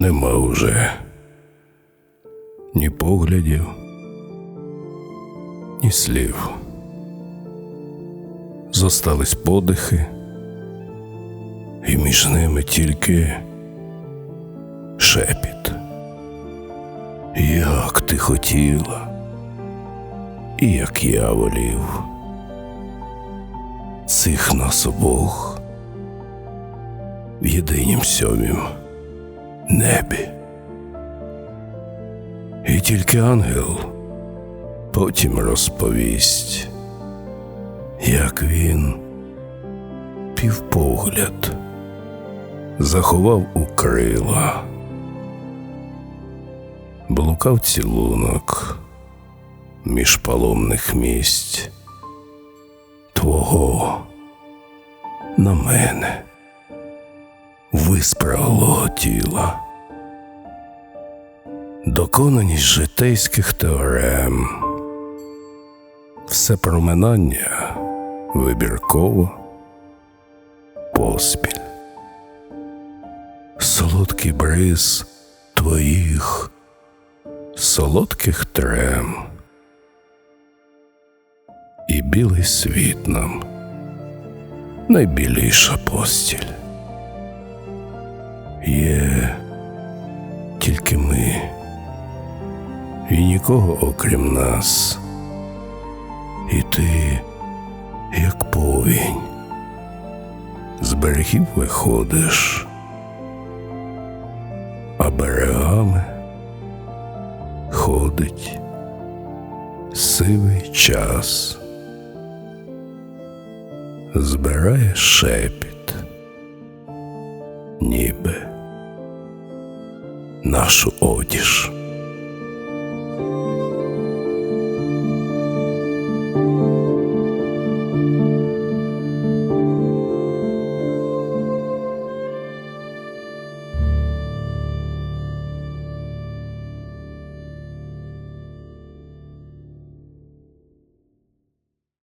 Нема вже ні поглядів, ні слів. Зостались подихи, і між ними тільки шепіт. Як ти хотіла, і як я волів, цих нас обох в єдинім сьомім небі. І тільки ангел потім розповість, як він півпогляд заховав у крила, блукав цілунок між паломних місць твого на мене виспраглого тіла. Доконаність житейських теорем, все проминання вибірково, поспіль, солодкий бриз твоїх солодких трем, і білий світ нам найбіліша постіль. Є тільки ми. І нікого окрім нас. І ти, як повінь, з берегів виходиш, а берегами ходить сивий час, збирає шепіт, ніби нашу одіж.